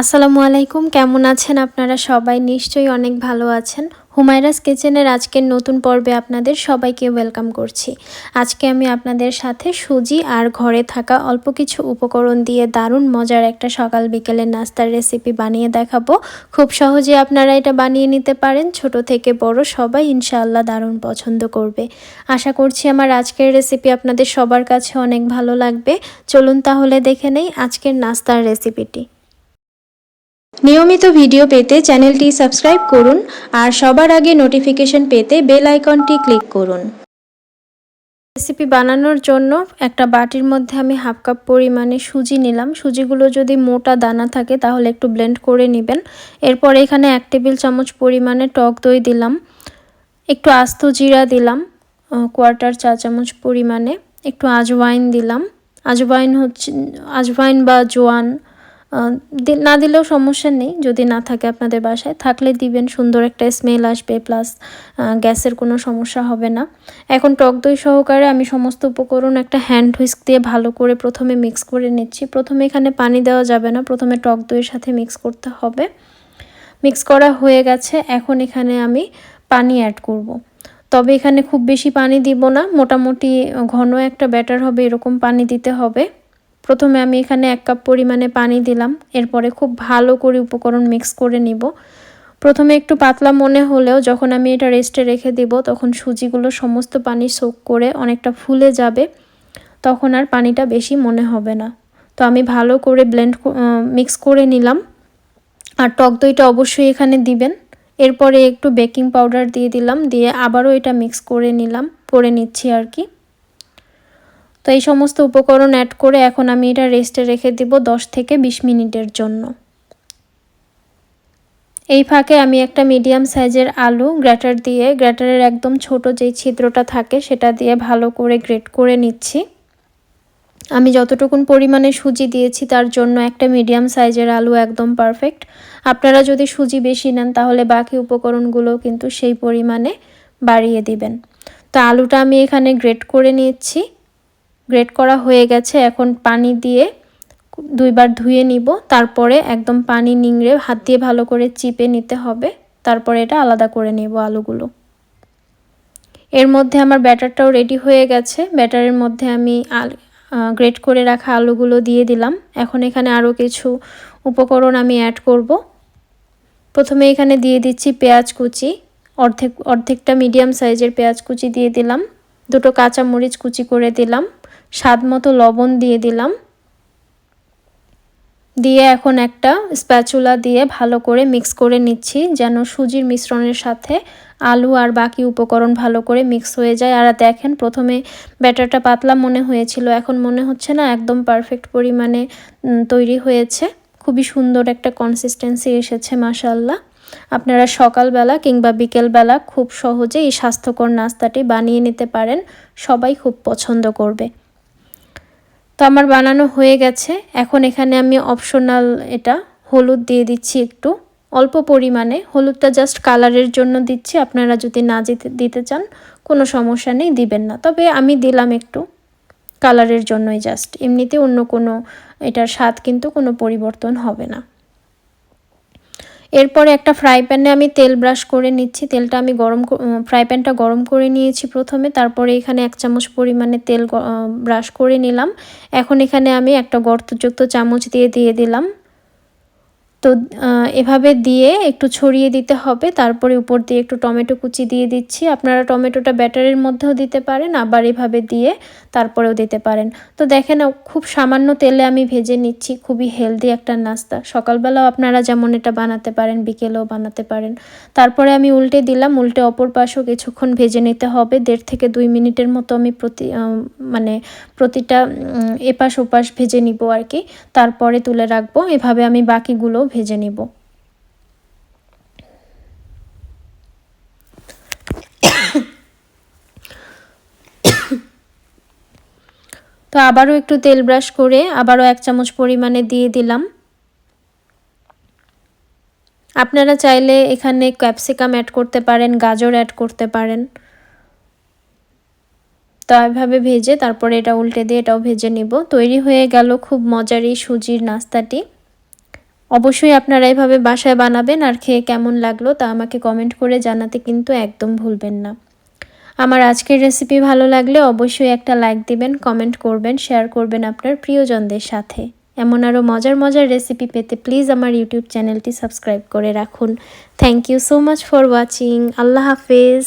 আসসালামু আলাইকুম, কেমন আছেন আপনারা সবাই? নিশ্চয়ই অনেক ভালো আছেন। হুমায়রাস কিচেনের আজকের নতুন পর্বে আপনাদের সবাইকে ওয়েলকাম করছি। আজকে আমি আপনাদের সাথে সুজি আর ঘরে থাকা অল্প কিছু উপকরণ দিয়ে দারুণ মজার একটা সকাল বিকেলের নাস্তার রেসিপি বানিয়ে দেখাবো। খুব সহজে আপনারা এটা বানিয়ে নিতে পারেন, ছোট থেকে বড় সবাই ইনশাআল্লাহ দারুণ পছন্দ করবে। আশা করছি আমার আজকের রেসিপি আপনাদের সবার কাছে অনেক ভালো লাগবে। চলুন তাহলে দেখে নেই আজকের নাস্তার রেসিপিটি নিয়মিত ভিডিও পেতে চ্যানেলটি সাবস্ক্রাইব করুন আর সবার আগে নোটিফিকেশন পেতে বেল আইকনটি ক্লিক করুন। রেসিপি বানানোর জন্য একটা বাটির মধ্যে আমি হাফ কাপ পরিমাণে সুজি নিলাম। সুজিগুলো যদি মোটা দানা থাকে তাহলে একটু ব্লেন্ড করে নেবেন। এরপর এখানে এক টেবিল চামচ পরিমাণে টক দই দিলাম। একটু আস্ত জিরা দিলাম কোয়ার্টার চা চামচ পরিমাণে। একটু আজওয়াইন দিলাম। আজওয়াইন হচ্ছে আজওয়াইন বা জোয়ান না দিলেও সমস্যা নেই। যদি না থাকে আপনাদের বাসায়, থাকলে দিবেন, সুন্দর একটা স্মেল আসবে প্লাস গ্যাসের কোনো সমস্যা হবে না। এখন টক দই সহকারে আমি সমস্ত উপকরণ একটা হ্যান্ড হুইস্ক দিয়ে ভালো করে প্রথমে মিক্স করে নিচ্ছি। প্রথমে এখানে পানি দেওয়া যাবে না, প্রথমে টক দইয়ের সাথে মিক্স করতে হবে। মিক্স করা হয়ে গেছে, এখন এখানে আমি পানি অ্যাড করব। তবে এখানে খুব বেশি পানি দিব না, মোটামুটি ঘন একটা ব্যাটার হবে, এরকম পানি দিতে হবে। প্রথমে আমি এখানে এক কাপ পরিমাণে পানি দিলাম, এরপরে খুব ভালো করে উপকরণ মিক্স করে নিব। প্রথমে একটু পাতলা মনে হলেও যখন আমি এটা রেস্টে রেখে দিব, তখন সুজিগুলো সমস্ত পানি সোক করে অনেকটা ফুলে যাবে, তখন আর পানিটা বেশি মনে হবে না। তো আমি ভালো করে ব্লেন্ড মিক্স করে নিলাম। আর টক দইটা অবশ্যই এখানে দিবেন। এরপরে একটু বেকিং পাউডার দিয়ে দিলাম, দিয়ে আবারও এটা মিক্স করে নিলাম, করে নিচ্ছি আর কি। তো এই সমস্ত উপকরণ অ্যাড করে এখন আমি এটা রেস্টে রেখে দিব 10 থেকে 20 মিনিটের জন্য। এই ফাঁকে আমি একটা মিডিয়াম সাইজের আলু গ্র্যাটার দিয়ে গ্র্যাটারের একদম ছোট যেই ছিদ্রটা থাকে সেটা দিয়ে ভালো করে গ্রেট করে নিচ্ছি। আমি যতটুকুন পরিমাণে সুজি দিয়েছি তার জন্য একটা মিডিয়াম সাইজের আলু একদম পারফেক্ট আপনারা যদি সুজি বেশি নেন তাহলে বাকি উপকরণগুলো কিন্তু সেই পরিমাণে বাড়িয়ে দিবেন। তো আলুটা আমি এখানে গ্রেট করে নিচ্ছি। গ্রেট করা হয়ে গেছে। এখন পানি দিয়ে দুইবার ধুয়ে নিব। তারপরে একদম পানি নিংড়ে হাত দিয়ে ভালো করে চিপে নিতে হবে। তারপরে এটা আলাদা করে নেব আলুগুলো। এর মধ্যে আমার ব্যাটারটাও রেডি হয়ে গেছে। ব্যাটারের মধ্যে আমি গ্রেট করে রাখা আলুগুলো দিয়ে দিলাম। এখন এখানে আরও কিছু উপকরণ আমি অ্যাড করব। প্রথমে এখানে দিয়ে দিচ্ছি পেঁয়াজ কুচি। অর্ধেক, অর্ধেকটা মিডিয়াম সাইজের পেঁয়াজ কুচি দিয়ে দিলাম। দুটো কাঁচা মরিচ কুচি করে দিলাম। স্বাদ মতো লবণ দিয়ে দিলাম। দিয়ে এখন একটা স্প্যাচুলা দিয়ে ভালো করে মিক্স করে নিচ্ছি যেন সুজির মিশ্রণের সাথে আলু আর বাকি উপকরণ ভালো করে মিক্স হয়ে যায়। আর দেখেন প্রথমে ব্যাটারটা পাতলা মনে হয়েছিল, এখন মনে হচ্ছে না একদম পারফেক্ট পরিমাণে তৈরি হয়েছে। খুবই সুন্দর একটা কনসিস্টেন্সি এসেছে মাসাল্লাহ আপনারা সকালবেলা কিংবা বিকেলবেলা খুব সহজে এই স্বাস্থ্যকর নাস্তাটি বানিয়ে নিতে পারেন। সবাই খুব পছন্দ করবে। তো আমার বানানো হয়ে গেছে। এখন এখানে আমি অপশনাল এটা হলুদ দিয়ে দিচ্ছি একটু। অল্প পরিমাণে। হলুদটা জাস্ট কালারের জন্য দিচ্ছি। আপনারা যদি না দিতে চান, কোনো সমস্যা নেই, দিবেন না। তবে আমি দিলাম একটু কালারের জন্যই জাস্ট এমনিতে অন্য কোনো এটার স্বাদ কিন্তু কোনো পরিবর্তন হবে না। এরপরে একটা ফ্রাই প্যানে আমি তেল ব্রাশ করে নিচ্ছি। তেলটা আমি গরম ফ্রাই প্যানটা গরম করে নিয়েছি প্রথমে। তারপরে এখানে এক চামচ পরিমাণে তেল ব্রাশ করে নিলাম। এখন এখানে আমি একটা গর্তযুক্ত চামচ দিয়ে দিয়ে দিলাম। তো এভাবে দিয়ে একটু ছড়িয়ে দিতে হবে। তারপরে উপর দিয়ে একটু টমেটো কুচি দিয়ে দিচ্ছি। আপনারা টমেটোটা ব্যাটারের মধ্যেও দিতে পারেন, আবার এভাবে দিয়ে তারপরেও দিতে পারেন। তো দেখেন খুব সামান্য তেলে আমি ভেজে নিচ্ছি। খুবই হেলদি একটা নাস্তা। সকালবেলাও আপনারা যেমন এটা বানাতে পারেন, বিকেলেও বানাতে পারেন। তারপরে আমি উল্টে দিলাম, উল্টে অপর পাশেও কিছুক্ষণ ভেজে নিতে হবে। দেড় থেকে দুই মিনিটের মতো আমি প্রতি মানে প্রতিটা এপাশ ওপাশ ভেজে নিব আর কি। তারপরে তুলে রাখব। এভাবে আমি বাকিগুলো ভেজে নিব। তো আবারও একটু তেল ব্রাশ করে আবারও এক চামচ পরিমাণে দিয়ে দিলাম। আপনারা চাইলে এখানে ক্যাপসিকাম অ্যাড করতে পারেন, গাজর অ্যাড করতে পারেন। তো এভাবে ভেজে তারপরে এটা উল্টে দিয়ে এটাও ভেজে নিব। তৈরি হয়ে গেল খুব মজার এই সুজির নাস্তাটি। অবশ্যই আপনারা এভাবে বাসায় বানাবেন আর খেয়ে কেমন লাগল তা আমাকে কমেন্ট করে জানাতে কিন্তু একদম ভুলবেন না। আমার আজকের রেসিপি ভালো লাগলে অবশ্যই একটা লাইক দিবেন কমেন্ট করবেন শেয়ার করবেন আপনার প্রিয়জনদের সাথে। এমন আরও মজার মজার রেসিপি পেতে প্লিজ আমার ইউটিউব চ্যানেলটি সাবস্ক্রাইব করে রাখুন। Thank you so much for watching আল্লাহ হাফেজ।